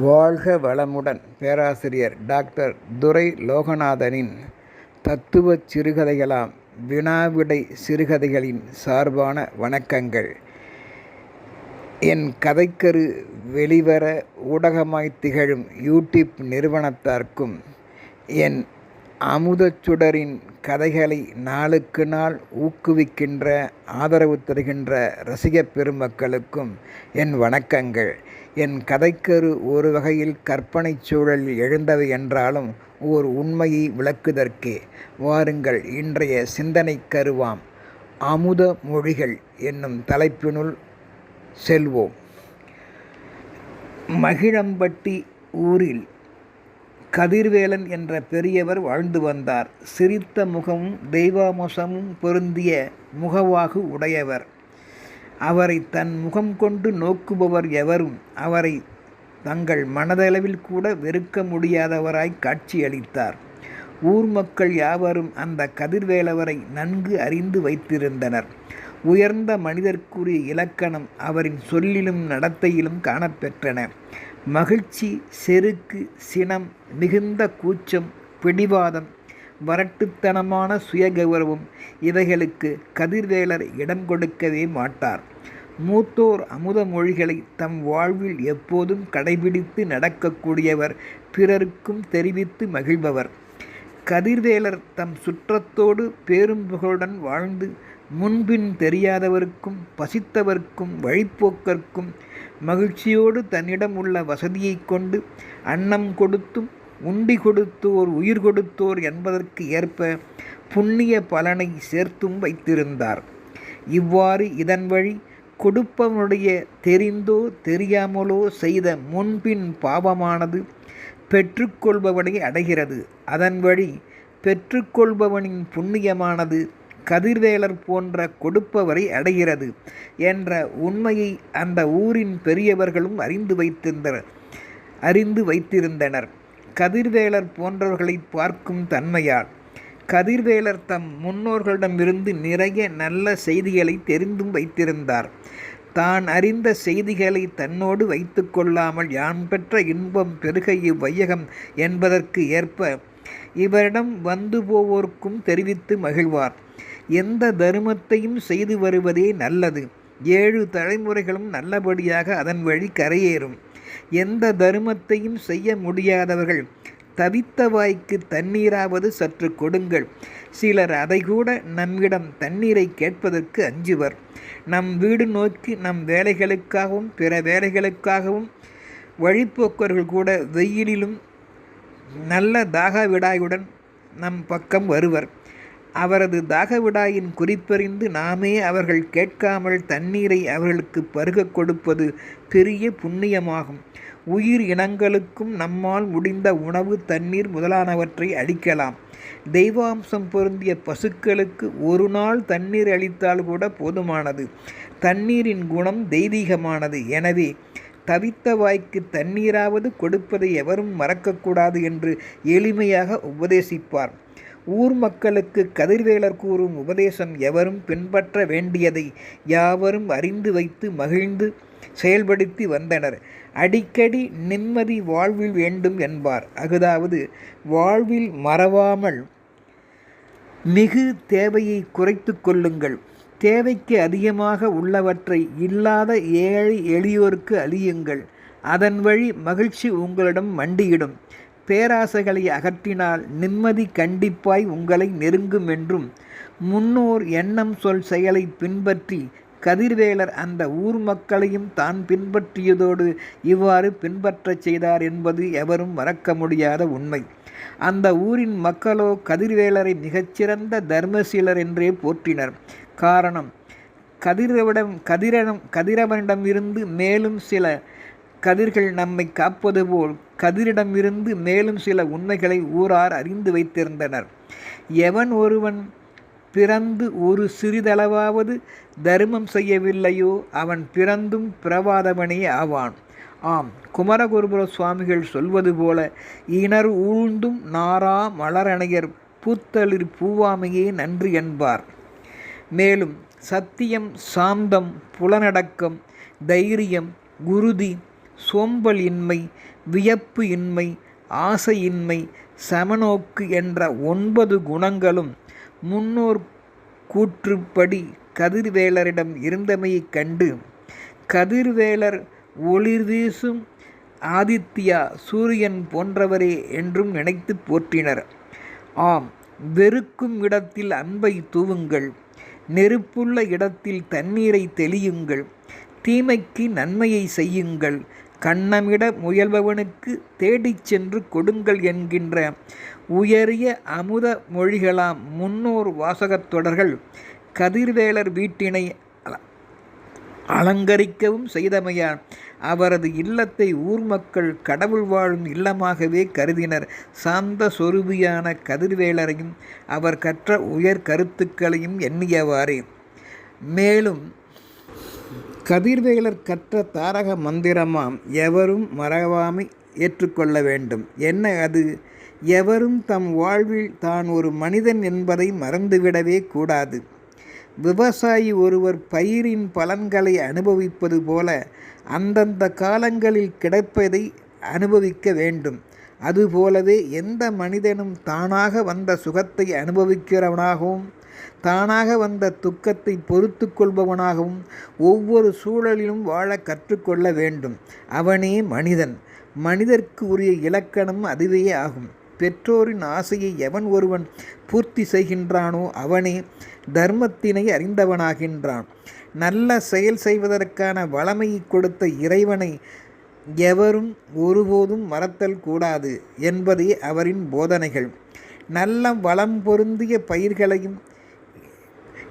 வாழ்க வளமுடன் பேராசிரியர் டாக்டர் துரை லோகநாதனின் தத்துவச் சிறுகதைகளாம் வினாவிடை சிறுகதைகளின் சார்பான வணக்கங்கள். என் கதைக்கரு வெளிவர ஊடகமாய் திகழும் யூடியூப் நிறுவனத்தார்க்கும் என் அமுதச் சுடரின் கதைகளை நாளுக்கு நாள் ஊக்குவிக்கின்ற ஆதரவு தருகின்ற ரசிகப் பெருமக்களுக்கும் என் வணக்கங்கள். என் கதைக்கரு ஒரு வகையில் கற்பனை சூழலில் எழுந்தவை என்றாலும் ஓர் உண்மையை விளக்குதற்கே. வாருங்கள் இன்றைய சிந்தனைக் கருவாம். அமுத மொழிகள் என்னும் தலைப்பினுள் செல்வோம். மகிழம்பட்டி ஊரில் கதிர்வேலன் என்ற பெரியவர் வாழ்ந்து வந்தார். சிரித்த முகமும் தெய்வாமசமும் பொருந்திய முகவாகு உடையவர். அவரை தன் முகம் கொண்டு நோக்குபவர் எவரும் அவரை தங்கள் மனதளவில் கூட வெறுக்க முடியாதவராய் காட்சியளித்தார். ஊர் மக்கள் யாவரும் அந்த கதிர்வேலவரை நன்கு அறிந்து வைத்திருந்தனர். உயர்ந்த மனிதர்க்குரிய இலக்கணம் அவரின் சொல்லிலும் நடத்தையிலும் காணப்பெற்றன. மகிழ்ச்சி செருக்கு சினம் மிகுந்த கூச்சம் பிடிவாதம் வரட்டுத்தனமான சுயகௌரவம் இவைகளுக்கு கதிர்வேலர் இடம் கொடுக்கவே மாட்டார். மூத்தோர் அமுத மொழிகளை தம் வாழ்வில் எப்போதும் கடைபிடித்து நடக்கக்கூடியவர் பிறருக்கும் தெரிவித்து மகிழ்பவர். கதிர்வேலர் தம் சுற்றத்தோடு பேரும் புகழுடன் வாழ்ந்து முன்பின் தெரியாதவருக்கும் பசித்தவர்க்கும் வழிப்போக்கர்க்கும் மகிழ்ச்சியோடு தன்னிடம் உள்ள வசதியை கொண்டு அன்னம் கொடுத்தும் உண்டி கொடுத்தோர் உயிர் கொடுத்தோர் என்பதற்கு ஏற்ப புண்ணிய பலனை சேர்த்தும் வைத்திருந்தார். இவ்வாறு இதன் வழி கொடுப்பவனுடைய தெரிந்தோ தெரியாமலோ செய்த முன்பின் பாவமானது பெற்றுக்கொள்பவனை அடைகிறது. அதன் வழி பெற்றுக்கொள்பவனின் புண்ணியமானது கதிர்வேலர் போன்ற கொடுப்பவரை அடைகிறது என்ற உண்மையை அந்த ஊரின் பெரியவர்களும் அறிந்து வைத்திருந்தனர் அறிந்து வைத்திருந்தனர். கதிர்வேலர் போன்றவர்களை பார்க்கும் தன்மையால் கதிர்வேலர் தம் முன்னோர்களிடமிருந்து நிறைய நல்ல செய்திகளை தெரிந்தும் வைத்திருந்தார். தான் அறிந்த செய்திகளை தன்னோடு வைத்து கொள்ளாமல் யான் பெற்ற இன்பம் பெருக இவ்வையகம் என்பதற்கு ஏற்ப இவரிடம் வந்து போவோர்க்கும் தெரிவித்து மகிழ்வார். எந்த தருமத்தையும் செய்து வருவதே நல்லது. ஏழு தலைமுறைகளும் நல்லபடியாக அதன் வழி கரையேறும். எந்த தருமத்தையும் செய்ய முடியாதவர்கள் தவித்த வாய்க்கு தண்ணீராவது சற்று கொடுங்கள். சிலர் அதை கூட நம்மிடம் தண்ணீரை கேட்பதற்கு அஞ்சுவர். நம் வீடு நோக்கி நம் வேலைகளுக்காகவும் பிற வேலைகளுக்காகவும் வழிப்போக்கர்கள் கூட வெயிலிலும் நல்ல தாகவிடாயுடன் நம் பக்கம் வருவர். அவரது தாகவிடாயின் குறிப்பறிந்து நாமே அவர்கள் கேட்காமல் தண்ணீரை அவர்களுக்கு பருகக் கொடுப்பது பெரிய புண்ணியமாகும். உயிர் இனங்களுக்கும் நம்மால் முடிந்த உணவு தண்ணீர் முதலானவற்றை அளிக்கலாம் தெய்வாம்சம் பொருந்திய பசுக்களுக்கு ஒரு நாள் தண்ணீர் அளித்தால் கூட போதுமானது. தண்ணீரின் குணம் தெய்வீகமானது. எனவே தவித்த வாய்க்கு தண்ணீராவது கொடுப்பதை எவரும் மறக்கக்கூடாது என்று எளிமையாக உபதேசிப்பார். ஊர் மக்களுக்கு கதிர்வேலர் கூறும் உபதேசம் எவரும் பின்பற்ற வேண்டியதை யாவரும் அறிந்து வைத்து மகிழ்ந்து செயல்படுத்தி வந்தனர். அடிக்கடி நிம்மதி வாழ்வில் வேண்டும் என்பார். அதாவது வாழ்வில் மறவாமல் மிகு தேவையை குறைத்து கொள்ளுங்கள். தேவைக்கு அதிகமாக உள்ளவற்றை இல்லாத ஏழை எளியோருக்கு அழியுங்கள். அதன் வழி மகிழ்ச்சி உங்களிடம் மண்டியிடும். பேராசைகளை அகற்றினால் நிம்மதி கண்டிப்பாய் உங்களை நெருங்கும் என்றும் முன்னோர் எண்ணம் சொல் செயலை பின்பற்றி கதிர்வேலர் அந்த ஊர் மக்களையும் தான் பின்பற்றியதோடு இவ்வாறு பின்பற்றச் செய்தார் என்பது எவரும் மறக்க முடியாத உண்மை. அந்த ஊரின் மக்களோ கதிர்வேலரை மிகச்சிறந்த தர்மசீலர் என்றே போற்றினர். காரணம் கதிரவிடம் கதிரனம் கதிரவனிடமிருந்து மேலும் சில கதிர்கள் நம்மை காப்பது போல் கதிரிடமிருந்து மேலும் சில உண்மைகளை ஊரார் அறிந்து வைத்திருந்தனர். எவன் ஒருவன் பிறந்து ஒரு சிறிதளவாவது தர்மம் செய்யவில்லையோ அவன் பிறந்தும் பிறவாதவனே ஆவான். ஆம் குமரகுருபுர சுவாமிகள் சொல்வது போல இனர் ஊழ்ந்தும் நாரா மலரணையர் பூத்தளிர் பூவாமையே நன்றி என்பார். மேலும் சத்தியம் சாந்தம் புலனடக்கம் தைரியம் குருதி சோம்பல் இன்மை வியப்பு இன்மை ஆசையின்மை சமநோக்கு என்ற ஒன்பது குணங்களும் முன்னோர் கூற்றுப்படி கதிர்வேலரிடம் இருந்தமையைக் கண்டு கதிர்வேலர் ஒளிர் வீசும் ஆதித்யா சூரியன் போன்றவரே என்றும் நினைத்து போற்றினர். ஆம் வெறுக்கும் இடத்தில் அன்பை தூவுங்கள் நெருப்புள்ள இடத்தில் தண்ணீரை தெளியுங்கள் தீமைக்கு நன்மையை செய்யுங்கள் கண்ணமிட முயல்பவனுக்கு தேடிச் சென்று கொடுங்கள் என்கின்ற உயரிய அமுத மொழிகளாம் முன்னோர் வாசகத் தொடர்கள் கதிர்வேலர் வீட்டினை அலங்கரிக்கவும் செய்தமையால் அவரது இல்லத்தை ஊர் மக்கள் கடவுள் வாழும் இல்லமாகவே கருதினர். சாந்த சொருபியான கதிர்வேலரையும் அவர் கற்ற உயர் கருத்துக்களையும் எண்ணியவாறே. மேலும் கதிர்வேலர் கற்ற தாரக மந்திரமாம் எவரும் மறவாமை ஏற்றுக்கொள்ள வேண்டும். என்ன அது? எவரும் தம் வாழ்வில் தான் ஒரு மனிதன் என்பதை மறந்துவிடவே கூடாது. விவசாயி ஒருவர் பயிரின் பலன்களை அனுபவிப்பது போல அந்தந்த காலங்களில் கிடைப்பதை அனுபவிக்க வேண்டும். அதுபோலவே எந்த மனிதனும் தானாக வந்த சுகத்தை அனுபவிக்கிறவனாகவும் தானாக வந்த துக்கத்தை பொறுத்து கொள்பவனாகவும் ஒவ்வொரு சூழலிலும் வாழ கற்றுக்கொள்ள வேண்டும். அவனே மனிதன். மனிதர்க்கு உரிய இலக்கணம் அதுவே ஆகும். பெற்றோரின் ஆசையை எவன் ஒருவன் பூர்த்தி செய்கின்றானோ அவனே தர்மத்தினை அறிந்தவனாகின்றான். நல்ல செயல் செய்வதற்கான வளமையை கொடுத்த இறைவனை எவரும் ஒருபோதும் மறத்தல் கூடாது என்பதே அவரின் போதனைகள். நல்ல வளம் பொருந்திய பயிர்களையும்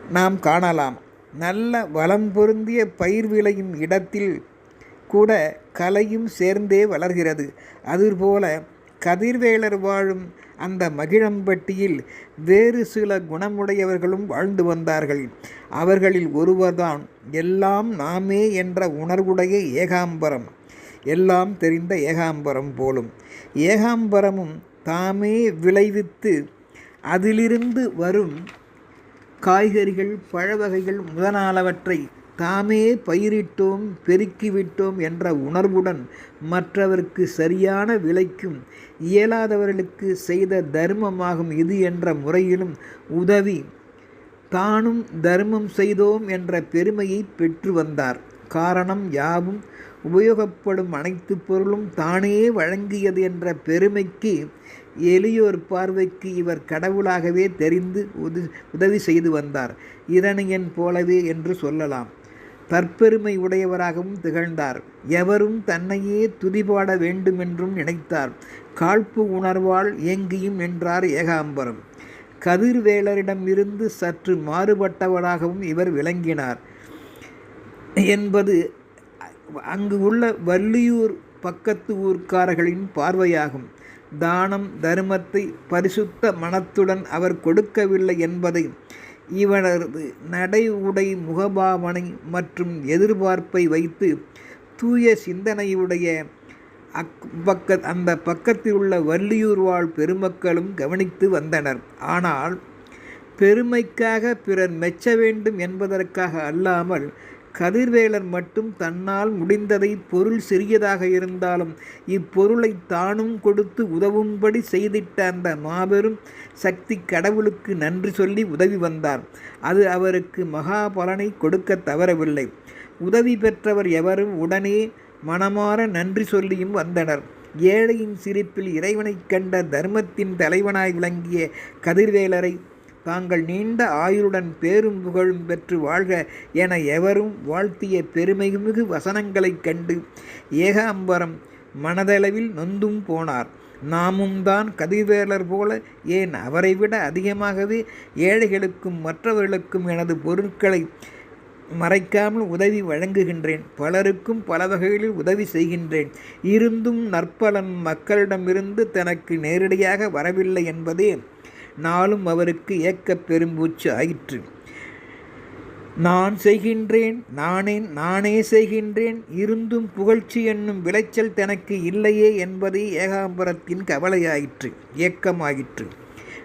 நாம் காணலாம். நல்ல வளம் பொருந்திய பயிர் விளையும் இடத்தில் கூட கலையும் சேர்ந்தே வளர்கிறது. அதுபோல கதிர்வேலர் வாழும் அந்த மகிழம்பட்டியில் வேறு சில குணமுடையவர்களும் வாழ்ந்து வந்தார்கள். அவர்களில் ஒருவர்தான் எல்லாம் நாமே என்ற உணர்வுடைய ஏகாம்பரம். எல்லாம் தெரிந்த ஏகாம்பரம் போலும். ஏகாம்பரமும் தாமே விளைவித்து அதிலிருந்து வரும் காய்கறிகள் பழவகைகள் முதலானவற்றை தாமே பயிரிட்டோம் பெருக்கிவிட்டோம் என்ற உணர்வுடன் மற்றவருக்கு சரியான விலைக்கும் இயலாதவர்களுக்கு செய்த தர்மமாகும் இது என்ற முறையிலும் உதவி தானும் தர்மம் செய்தோம் என்ற பெருமையை பெற்று வந்தார். காரணம் யாவும் உபயோகப்படும் அனைத்து பொருளும் தானே வழங்கியது என்ற பெருமைக்கு எளியோர் பார்வைக்கு இவர் கடவுளாகவே தெரிந்து உதவி செய்து வந்தார். இரணியன் போலவே என்று சொல்லலாம். தற்பெருமை உடையவராகவும் திகழ்ந்தார். எவரும் தன்னையே துதிபாட வேண்டுமென்றும் நினைத்தார். காழ்ப்பு உணர்வால் இயங்கியும் என்றார் ஏகாம்பரம். கதிர்வேலரிடமிருந்து சற்று மாறுபட்டவராகவும் இவர் விளங்கினார். என்பது அங்கு உள்ள வள்ளியூர் பக்கத்து ஊர்க்காரர்களின் பார்வையாகும். தானம் தர்மத்தை பரிசுத்த மனத்துடன் அவர் கொடுக்கவில்லை என்பதை இவனது நடை உடை முகபாவனை மற்றும் எதிர்பார்ப்பை வைத்து தூய சிந்தனையுடைய அக் பக்க அந்த பக்கத்தில் உள்ள வள்ளியூர் வாழ் பெருமக்களும் கவனித்து வந்தனர். ஆனால் பெருமைக்காக பிறர் மெச்ச வேண்டும் என்பதற்காக அல்லாமல் கதிர்வேலர் மட்டும் தன்னால் முடிந்ததை பொருள் சிறியதாக இருந்தாலும் இப்பொருளை தானும் கொடுத்து உதவும்படி செய்திட்ட அந்த மாபெரும் சக்தி கடவுளுக்கு நன்றி சொல்லி உதவி வந்தார். அது அவருக்கு மகா பலனை கொடுக்க தவறவில்லை. உதவி பெற்றவர் எவரும் உடனே மனமாற நன்றி சொல்லியும் வந்தனர். ஏழையின் சிரிப்பில் இறைவனைக் கண்ட தர்மத்தின் தலைவனாய் விளங்கிய கதிர்வேலரை தாங்கள் நீண்ட ஆயுளுடன் பேரும் புகழும் பெற்று வாழ்க என எவரும் வாழ்த்திய பெருமைமிகு வசனங்களைக் கண்டு ஏகாம்பரம் மனதளவில் நொந்தும் போனார். நாமும் தான் கதிர்வேலர் போல ஏன் அவரை விட அதிகமாகவே ஏழைகளுக்கும் மற்றவர்களுக்கும் எனது பொருட்களை மறைக்காமல் உதவி வழங்குகின்றேன். பலருக்கும் பல வகைகளில் உதவி செய்கின்றேன். இருந்தும் நற்பலன் மக்களிடமிருந்து தனக்கு நேரடியாக வரவில்லை என்பதே நாளும் அவருக்கு ஏக்கப் பெரும்பூச்சு ஆயிற்று. நான் செய்கின்றேன் நானே நானே செய்கின்றேன் இருந்தும் புகழ்ச்சி என்னும் விளைச்சல் தனக்கு இல்லையே என்பதே ஏகாம்பரத்தின் கவலையாயிற்று ஏக்கமாயிற்று.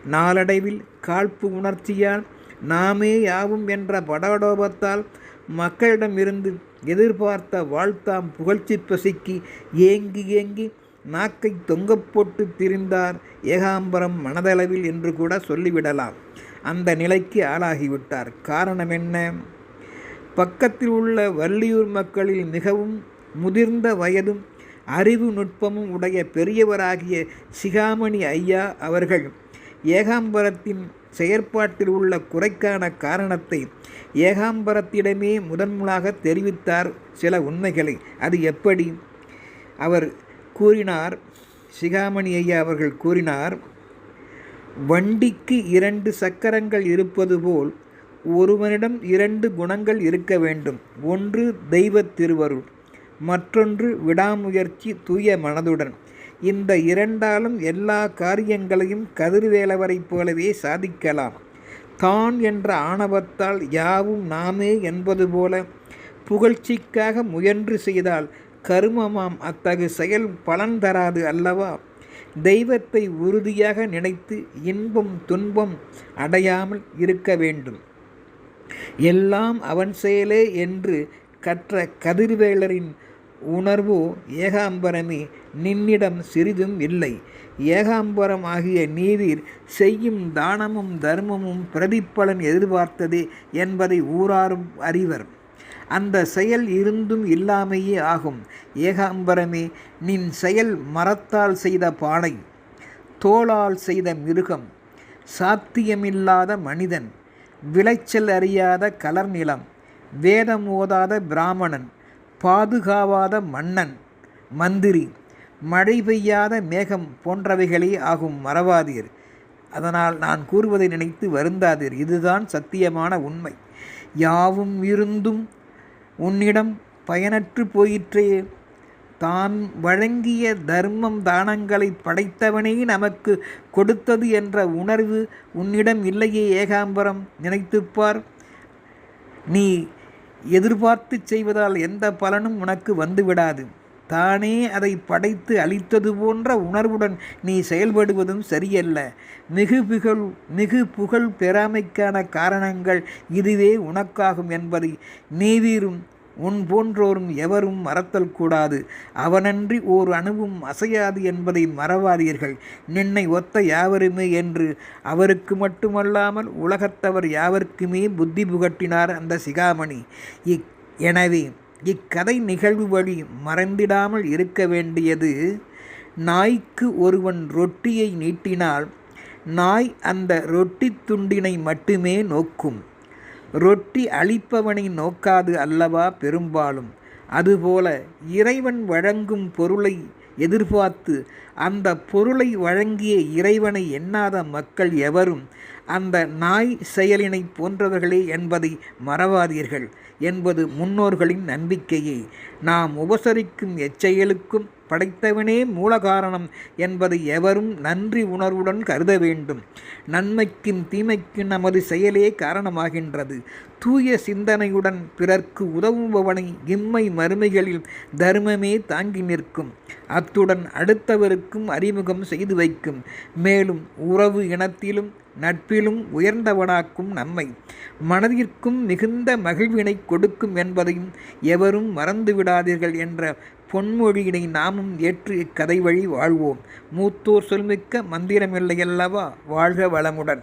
நாளடைவில் காழ்ப்பு உணர்ச்சியால் நாமே யாவும் என்ற படடோபத்தால் மக்களிடமிருந்து எதிர்பார்த்த வாழ்த்தாம் புகழ்ச்சி பசிக்கு ஏங்கி ஏங்கி நாக்கை தொங்கப்போட்டு திரிந்தார் ஏகாம்பரம் மனதளவில் என்று கூட சொல்லிவிடலாம். அந்த நிலைக்கு ஆளாகிவிட்டார். காரணம் என்ன? பக்கத்தில் உள்ள வள்ளியூர் மக்களில் மிகவும் முதிர்ந்த வயதும் அறிவு நுட்பமும் உடைய பெரியவராகிய சிகாமணி ஐயா அவர்கள் ஏகாம்பரத்தின் செயற்பாட்டில் உள்ள குறைக்கான காரணத்தை ஏகாம்பரத்திடமே முதன்முலாக தெரிவித்தார் சில உண்மைகளை. அது எப்படி? அவர் கூறினார் சிகாமணி ஐயா அவர்கள் கூறினார் வண்டிக்கு இரண்டு சக்கரங்கள் இருப்பது போல் ஒருவனிடம் இரண்டு குணங்கள் இருக்க வேண்டும். ஒன்று தெய்வ திருவருள் மற்றொன்று விடாமுயற்சி தூய மனதுடன். இந்த இரண்டாலும் எல்லா காரியங்களையும் கதிர்வேலவரைப் போலவே சாதிக்கலாம். தான் என்ற ஆணவத்தால் யாவும் நாமே என்பது போல புகழ்ச்சிக்காக முயன்று செய்தால் கருமமாம். அத்தகு செயல் பலன் தராது அல்லவா? தெய்வத்தை உறுதியாக நினைத்து இன்பம் துன்பம் அடையாமல் இருக்க வேண்டும். எல்லாம் அவன் செயலே என்று கற்ற கதிர்வேலரின் உணர்வோ ஏகாம்பரமே நின்னிடம் சிறிதும் இல்லை. ஏகாம்பரம் ஆகிய நீதிர் செய்யும் தானமும் தர்மமும் பிரதிப்பலன் எதிர்பார்த்ததே என்பதை ஊராரும் அறிவர். அந்த செயல் இருந்தும் இல்லாமையே ஆகும். ஏகாம்பரமே நின் செயல் மரத்தால் செய்த பானை தோளால் செய்த மிருகம் சாத்தியமில்லாத மனிதன் விளைச்சல் அறியாத கலர் நிலம் வேதம் ஓதாத பிராமணன் பாதுகாவாத மன்னன் மந்திரி மழை பெய்யாத மேகம் போன்றவைகளே ஆகும் மறவாதீர். அதனால் நான் கூறுவதை நினைத்து வருந்தாதீர். இதுதான் சத்தியமான உண்மை. யாவும் இருந்தும் உன்னிடம் பயனற்று போயிற்றே. தான் வழங்கிய தர்மம் தானங்களை படைத்தவனே நமக்கு கொடுத்தது என்ற உணர்வு உன்னிடம் இல்லையே ஏகாம்பரம். நினைத்துப்பார் நீ எதிர்பார்த்து செய்வதால் எந்த பலனும் உனக்கு வந்துவிடாது. தானே அதை படைத்து அளித்தது போன்ற உணர்வுடன் நீ செயல்படுவதும் சரியல்ல. மிகு புகழ் மிகு புகழ் பெறாமைக்கான காரணங்கள் இதுவே உனக்காகும் என்பதை நீவீரும் உன் போன்றோரும் எவரும் மறத்தல் கூடாது. அவனன்றி ஓர் அணுவும் அசையாது என்பதை மறவாதீர்கள். நின்னை ஒத்த யாவருமே என்று. அவருக்கு மட்டுமல்லாமல் உலகத்தவர் யாவருக்குமே புத்தி புகட்டினார் அந்த சிகாமணி. இக் எனவே இக்கதை நிகழ்வு வழி மறந்திடாமல் இருக்க வேண்டியது நாய்க்கு ஒருவன் ரொட்டியை நீட்டினால் நாய் அந்த ரொட்டி துண்டினை மட்டுமே நோக்கும். ரொட்டி அளிப்பவனை நோக்காது அல்லவா பெரும்பாலும்? அதுபோல இறைவன் வழங்கும் பொருளை எதிர்பார்த்து அந்த பொருளை வழங்கிய இறைவனை எண்ணாத மக்கள் எவரும் அந்த நாய் செயலினை போன்றவர்களே என்பதை மறவாதீர்கள் என்பது முன்னோர்களின் நம்பிக்கையே. நாம் உபசரிக்கும் எச்செயலுக்கும் படைத்தவனே மூலகாரணம் என்பதை எவரும் நன்றி உணர்வுடன் கருத வேண்டும். நன்மைக்கும் தீமைக்கும் நமது செயலே காரணமாகின்றது. தூய சிந்தனையுடன் பிறர்க்கு உதவுபவனை இம்மை மறுமைகளில் தர்மமே தாங்கி நிற்கும். அத்துடன் அடுத்தவருக்கும் அறிமுகம் செய்து வைக்கும். மேலும் உறவு இனத்திலும் நட்பிலும் உயர்ந்தவனாக்கும் நம்மை. மனதிற்கும் மிகுந்த மகிழ்வினை கொடுக்கும் என்பதையும் எவரும் மறந்துவிடாதீர்கள் என்ற பொன்மொழியினை நாமும் ஏற்று இக்கதை வழி வாழ்வோம். மூத்தோர் சொல்மிக்க மந்திரமில்லையல்லவா? வாழ்க வளமுடன்.